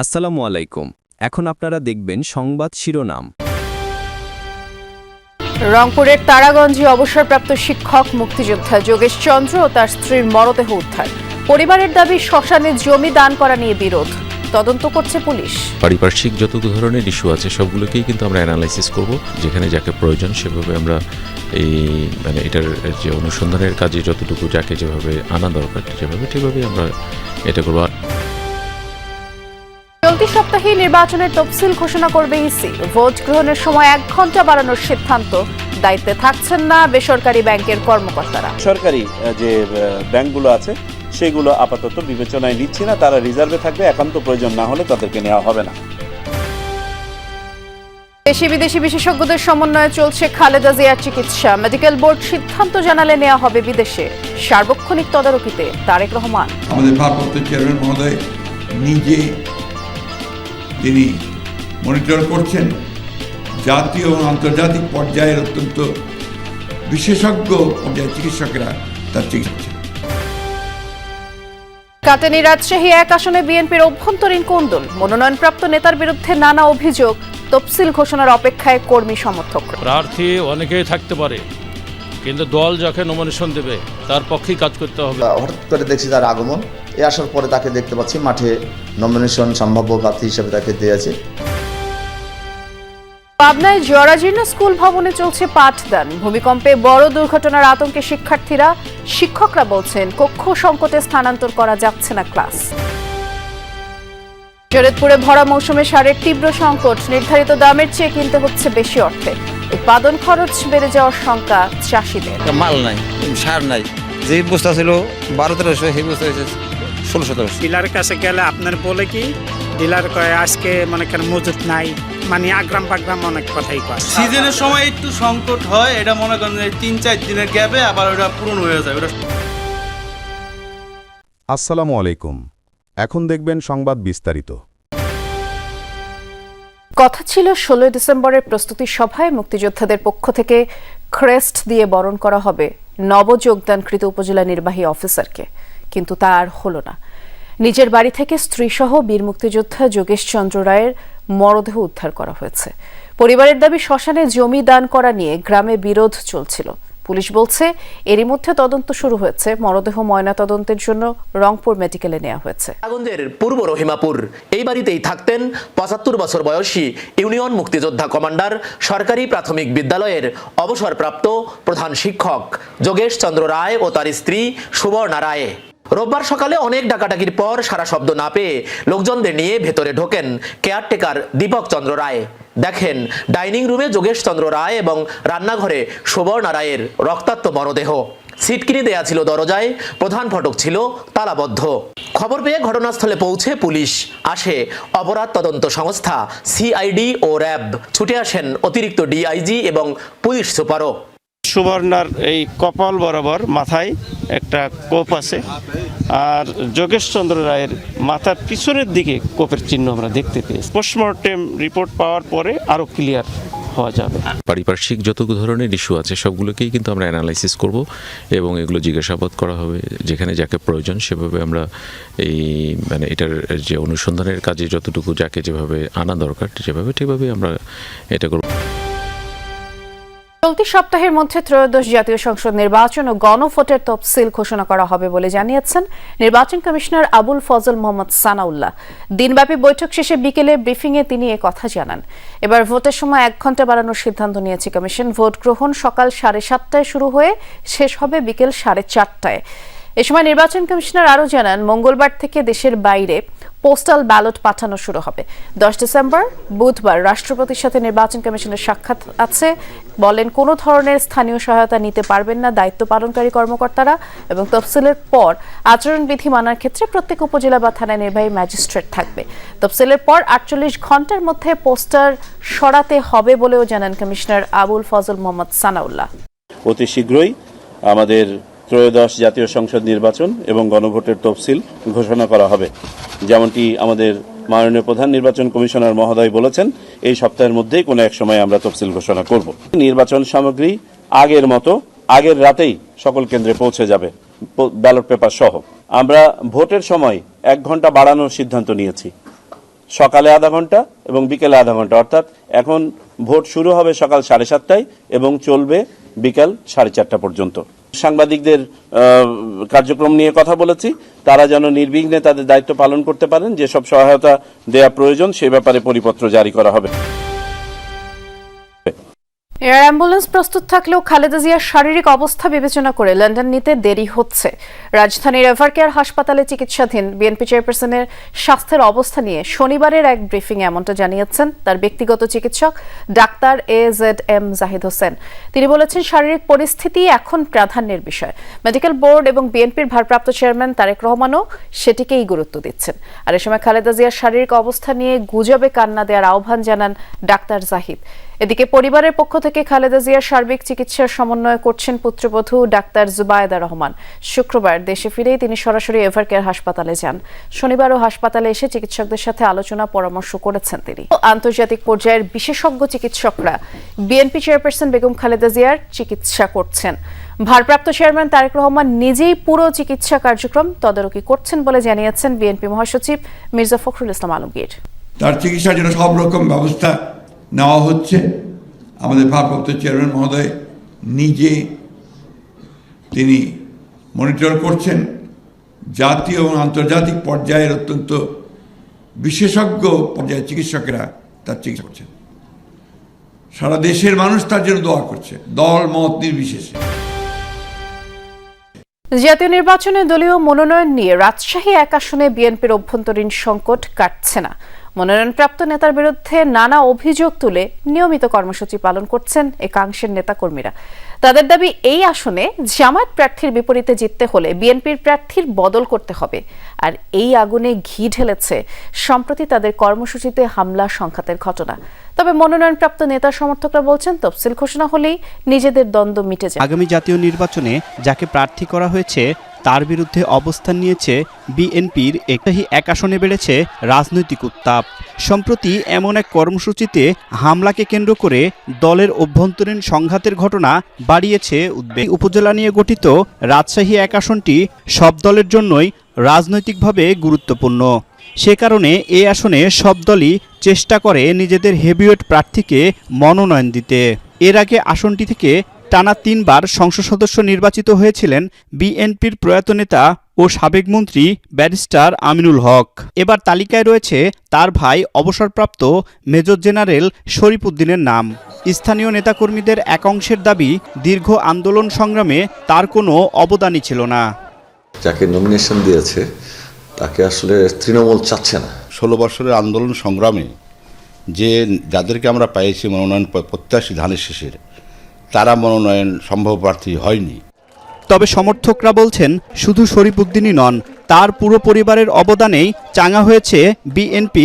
আসসালামু আলাইকুম। এখন আপনারা দেখবেন সংবাদ শিরোনাম। রংপুরের তারাগঞ্জে অবসরপ্রাপ্ত শিক্ষক মুক্তিযোদ্ধা যোগেশ চন্দ্র ও তার স্ত্রীর মরদেহ উদ্ধার। পরিবারের দাবি শ্মশানে জমি দান করা নিয়ে বিরোধ। তদন্ত করছে পুলিশ। পারিপার্শ্বিক যত ধরনের ইস্যু আছে সবগুলোকেই কিন্তু আমরা অ্যানালাইসিস করব। যেখানে যাকে প্রয়োজন সেভাবে আমরা এই মানে এটার যে অনুসন্ধানের কাজে যতটুকু যাকে যেভাবে আনা দরকার যেভাবে ঠিকভাবেই আমরা এটা করব। আর চলতি সপ্তাহে নির্বাচনের তফসিল ঘোষণা করবে ইসি। ভোট গ্রহণের সময় এক ঘণ্টা বাড়ানোর সিদ্ধান্ত। দায়িত্বে থাকছেন না বেসরকারি ব্যাংকের কর্মকর্তারা। সরকারি যে ব্যাংকগুলো আছে সেগুলো আপাতত বিবেচনায় নিচ্ছি না। তারা রিজার্ভে থাকবে একান্ত প্রয়োজন না হলে তাদেরকে নেওয়া হবে না। দেশি বিদেশি বিশেষজ্ঞদের সমন্বয়ে চলছে খালেদা জিয়ার চিকিৎসা। মেডিকেল বোর্ড সিদ্ধান্ত জানালে নেওয়া হবে বিদেশে। সার্বক্ষণিক তদারকিতে তারেক রহমান। আমাদের ভারপ্রাপ্ত চেয়ারম্যান মহোদয় নিজে তিনি মনিটর করছেন। জাতীয় এবং আন্তর্জাতিক পর্যায়ের অত্যন্ত বিশেষজ্ঞ পর্যায়ের চিকিৎসকেরা তার চিকিৎসা কাটানি রাজশাহী এক আসনে বিএনপির অভ্যন্তরীণ কোন্দল। মনোনয়নপ্রাপ্ত নেতার বিরুদ্ধে নানা অভিযোগ। তফসিল ঘোষণার অপেক্ষায় কর্মী সমর্থক। প্রার্থী অনেকেই থাকতে পারে কিন্তু দল যাকে নমিনেশন দেবে তার পক্ষেই কাজ করতে হবে। হঠাৎ করে দেখছি তার আগমন। এ আসার পরে তাকে দেখতে পাচ্ছি মাঠে নমিনেশন সম্ভাব্য প্রার্থী হিসেবে তাকে দিয়েছে পাবনায় জরাজীর্ণ স্কুল ভবনে চলছে পাঠদান। ভূমিকম্পে বড় দুর্ঘটনার আতঙ্কে শিক্ষার্থীরা শিক্ষকরা বলছেন কক্ষ সংকটে স্থানান্তর করা যাচ্ছে না ক্লাস। শরীয়তপুরে ভরা মৌসুমে সারের তীব্র সংকট নির্ধারিত দামের চেয়ে কিনতে হচ্ছে বেশি অর্থে। উৎপাদন খরচ বেড়ে যাওয়ার শঙ্কা চাষিদের। মাল নাই সার নাই। যে বস্তা ছিল বারো তেরোশো সেই বস্তা হয়েছে। ষোলো সতেরোশো ডিলারের কাছে গেলে আপনার বলে কি? ডিলার কয় আজকে মনে করেন মজুত নাই। মানে আগ্রাম পাগ্রাম অনেক কথাই কয়। সিজনের সময় একটু সংকট হয় এটা মনে করেন তিন চার দিনের গ্যাপে আবার ওটা পূরণ হয়ে যায়। ওটা আসসালামু আলাইকুম। এখন দেখবেন সংবাদ বিস্তারিত। কথা ছিল ষোলোই ডিসেম্বরের প্রস্তুতি সভায় মুক্তিযোদ্ধাদের পক্ষ থেকে ক্রেস্ট দিয়ে বরণ করা হবে নবযোগদানকৃত উপজেলা নির্বাহী অফিসারকে। কিন্তু তা আর হলো না। নিজের বাড়ি থেকে স্ত্রীসহ বীর মুক্তিযোদ্ধা যোগেশ চন্দ্র রায়ের মরদেহ উদ্ধার করা হয়েছে। পরিবারের দাবি, শ্মশানে জমি দান করা নিয়ে গ্রামে বিরোধ চলছিল। পুলিশ বলছে, এরই মধ্যে তদন্ত শুরু হয়েছে। মরদেহ ময়না তদন্তের জন্য রংপুর মেডিকেলে নেওয়া হয়েছে। নারায়ণগঞ্জের পূর্ব রহিমাপুর। এই বাড়িতেই থাকতেন পঁচাত্তর বছর বয়সী ইউনিয়ন মুক্তিযোদ্ধা কমান্ডার, সরকারি প্রাথমিক বিদ্যালয়ের অবসরপ্রাপ্ত প্রধান শিক্ষক যোগেশ চন্দ্র রায় ও তার স্ত্রী সুবর্ণা রায়। রোববার সকালে অনেক ডাকাডাকির পর সারা শব্দ না পেয়ে লোকজনদের নিয়ে ভেতরে ঢোকেন কেয়ারটেকার দীপক চন্দ্র রায়। দেখেন, ডাইনিং রুমে যোগেশ চন্দ্র রায় এবং রান্নাঘরে সুবর্ণা রায়ের রক্তাক্ত মরদেহ। সিটকিনি দেয়া ছিল দরজায়, প্রধান ফটক ছিল তালাবদ্ধ। খবর পেয়ে ঘটনাস্থলে পৌঁছে পুলিশ আসে। অপরাধ তদন্ত সংস্থা, সিআইডি ও র্যাব ছুটে আসেন অতিরিক্ত ডিআইজি এবং পুলিশ সুপারও। সুবর্ণার এই কপাল বরাবর মাথায় একটা কোপ আছে। আর যোগেশ চন্দ্র রায়ের মাথার পিছনের দিকে কোপের চিহ্ন আমরা দেখতে পেয়েছি পোস্টমর্টেম রিপোর্ট পাওয়ার পরে আরও ক্লিয়ার হওয়া যাবে। পারিপার্শ্বিক যত ধরনের ইস্যু আছে, সবগুলোকেই কিন্তু আমরা অ্যানালাইসিস করব এবং এগুলো জিজ্ঞাসাবাদ করা হবে। যেখানে যাকে প্রয়োজন সেভাবে আমরা এই মানে এটার যে অনুসন্ধানের কাজে যতটুকু যাকে যেভাবে আনা দরকার, যেভাবে ঠিকভাবেই আমরা এটা করব। চলতি সপ্তাহের মধ্যে ত্রয়োদশ জাতীয় সংসদ নির্বাচন ও গণভোটের তফসিল ঘোষণা করা হবে বলে জানিয়েছেন নির্বাচন কমিশনার আবুল ফজল মোহাম্মদ সানাউল্লাহ। দিনব্যাপী বৈঠক শেষে বিকেলে ব্রিফিংয়ে তিনি এ কথা জানান। এবার ভোটের সময় এক ঘণ্টা বাড়ানোর সিদ্ধান্ত নিয়েছে কমিশন। ভোট গ্রহণ সকাল সাড়ে সাতটায় শুরু হয়ে শেষ হবে বিকেল সাড়ে চারটায়। এ সময় নির্বাচন কমিশনার আরও জানান, মঙ্গলবার থেকে দেশের বাইরে পোস্টাল ব্যালট পাঠানো শুরু হবে। দশ ডিসেম্বর, বুধবার রাষ্ট্রপতির সাথে নির্বাচন কমিশনের সাক্ষাৎ আছে। বলেন, কোনো ধরনের স্থানীয় সহায়তা নিতে পারবেন না দায়িত্ব পালনকারী কর্মকর্তারা এবং তফসিলের পর আচরণবিধি মানার ক্ষেত্রে প্রত্যেক উপজেলা বা থানায় নির্বাহী ম্যাজিস্ট্রেট থাকবে। তফসিলের পর আটচল্লিশ ঘণ্টার মধ্যে পোস্টার সরাতে হবে বলেও জানান কমিশনার আবুল ফজল মোহাম্মদ সানাউল্লাহ। অতি শীঘ্রই আমাদের ত্রয়োদশ জাতীয় সংসদ নির্বাচন এবং গণভোটের তফসিল ঘোষণা করা হবে। যেমনটি আমাদের মাননীয় প্রধান নির্বাচন কমিশনার মহোদয় বলেছেন, এই সপ্তাহের মধ্যেই কোনো এক সময় আমরা তফসিল ঘোষণা করব। নির্বাচন সামগ্রী আগের মতো, আগের রাতেই সকল কেন্দ্রে পৌঁছে যাবে, ব্যালট পেপার সহ। আমরা ভোটের সময় এক ঘণ্টা বাড়ানোর সিদ্ধান্ত নিয়েছি। সকালে আধা ঘণ্টা এবং বিকেলে আধা ঘণ্টা, অর্থাৎ এখন ভোট শুরু হবে সকাল সাড়ে সাতটায় এবং চলবে বিকাল সাড়ে চারটা পর্যন্ত। সাংবাদিকদের কার্যক্রম নিয়ে কথা বলেছি। তারা যেন নির্বিঘ্নে তাদের দায়িত্ব পালন করতে পারেন, যেসব সহায়তা দেয়া প্রয়োজন, সে ব্যাপারে পরিপত্র জারি করা হবে। এয়ার অ্যাম্বুলেন্স প্রস্তুত থাকলেও খালেদা জিয়ার শারীরিক অবস্থা বিবেচনা করে লন্ডন নিতে দেরি হচ্ছে। রাজধানীর এভার কেয়ার হাসপাতালে চিকিৎসাধীন বিএনপি চেয়ারপারসনের স্বাস্থ্যের অবস্থা নিয়ে শনিবারের এক ব্রিফিং এমনটা জানিয়েছেন তার ব্যক্তিগত চিকিৎসক doctor A Z M Zahid Hossain. তিনি বলেছেন, শারীরিক পরিস্থিতি এখন প্রাধান্যের বিষয়। মেডিকেল বোর্ড এবং বিএনপির ভারপ্রাপ্ত চেয়ারম্যান তারেক রহমানও সেটিকেই গুরুত্ব দিচ্ছেন। আর এ সময় খালেদা জিয়ার শারীরিক অবস্থা নিয়ে গুজবে কান্না দেওয়ার আহ্বান জানান ডাক্তার জাহিদ। এদিকে পরিবারের পক্ষ থেকে খালেদা জিয়ার সার্বিক চিকিৎসার সমন্বয় করছেন পুত্রবধূ ডাক্তার জুবায়েদা রহমান। শুক্রবার দেশে ফিরেই তিনি সরাসরি এভারকেয়ার হাসপাতালে যান। শনিবারও হাসপাতালে এসে চিকিৎসকদের সাথে আলোচনা, পরামর্শ করেছেন তিনি। আন্তর্জাতিক পর্যায়ের বিশেষজ্ঞ চিকিৎসকরা বিএনপি চেয়ারপারসন বেগম খালেদা জিয়ার চিকিৎসা করছেন। ভারপ্রাপ্ত চেয়ারম্যান তারেক রহমান নিজেই পুরো চিকিৎসা কার্যক্রম তদারকি করছেন বলে জানিয়েছেন বিএনপি মহাসচিব মির্জা ফখরুল ইসলাম আলমগীর। তার চিকিৎসার জন্য সব রকম ব্যবস্থা নেওয়া হচ্ছে। আমাদের ভারপ্রাপ্ত চেয়ারম্যান মহোদয় নিজে তিনি মনিটর করছেন। জাতীয় এবং আন্তর্জাতিক পর্যায়ের অত্যন্ত বিশেষজ্ঞ পর্যায়ের চিকিৎসকেরা তার চিকিৎসা করছেন। সারা দেশের মানুষ তার জন্য দোয়া করছে। দল, মত নির্বিশেষে। জাতীয় নির্বাচনে দলীয় মনোনয়ন নিয়ে রাজশাহী এক আসনে বিএনপির অভ্যন্তরীণ সংকট কাটছে না। মনোনয়নপ্রাপ্ত নেতার বিরুদ্ধে নানা অভিযোগ তুলে নিয়মিত কর্মসূচি পালন করছেন একাংশের নেতাকর্মীরা। তাদের দাবি এই আসনে জামায়াত প্রার্থীর বিপরীতে জিততে হলে বিএনপির প্রার্থীর বদল করতে হবে। আর এই আগুনে ঘি ঢেলেছে, সম্প্রতি তাদের কর্মসূচিতে হামলা সংঘাতের ঘটনা। তবে মনোনয়নপ্রাপ্ত নেতা সমর্থকরা বলছেন, তফসিল ঘোষণা হলেই নিজেদের দ্বন্দ্ব মিটে যাবে আগামী জাতীয় নির্বাচনে যাকে প্রার্থী করা হয়েছে, তার বিরুদ্ধে অবস্থান নিয়েছে বিএনপির একটাই এক আসনে বেড়েছে রাজনৈতিক উত্তাপ। সম্প্রতি এমন এক কর্মসূচিতে হামলাকে কেন্দ্র করে দলের অভ্যন্তরীণ সংঘাতের ঘটনা বাড়িয়েছে উদ্বেগ। উপজেলা নিয়ে গঠিত রাজশাহী এক আসনটি সব দলের জন্যই রাজনৈতিকভাবে গুরুত্বপূর্ণ। সে কারণে এ আসনে সব দলই চেষ্টা করে নিজেদের হেভিওয়েট প্রার্থীকে মনোনয়ন দিতে। এর আগে আসনটি থেকে টানা তিনবার সংসদ সদস্য নির্বাচিত হয়েছিলেন বিএনপির প্রয়াত নেতা ও সাবেক মন্ত্রী ব্যারিস্টার আমিনুল হক। এবার তালিকায় রয়েছে তার ভাই অবসরপ্রাপ্ত মেজর জেনারেল শরীফ উদ্দিনের নাম। স্থানীয় নেতাকর্মীদের এক অংশের দাবি, দীর্ঘ আন্দোলন সংগ্রামে তার কোনো অবদানই ছিল না। যাকে নমিনেশন দিয়েছে তাকে আসলে তৃণমূল চাচ্ছে না। ষোলো বছরের আন্দোলন সংগ্রামে যে যাদেরকে আমরা পাইছি মনোনয়ন প্রত্যাশী ধানের শেষের তারা মনোনয়ন সম্ভব প্রার্থী হয়নি। তবে সমর্থকরা বলছেন শুধু শরীফ উদ্দিনই নন তার পুরো পরিবারের অবদানেই চাঙা হয়েছে বিএনপি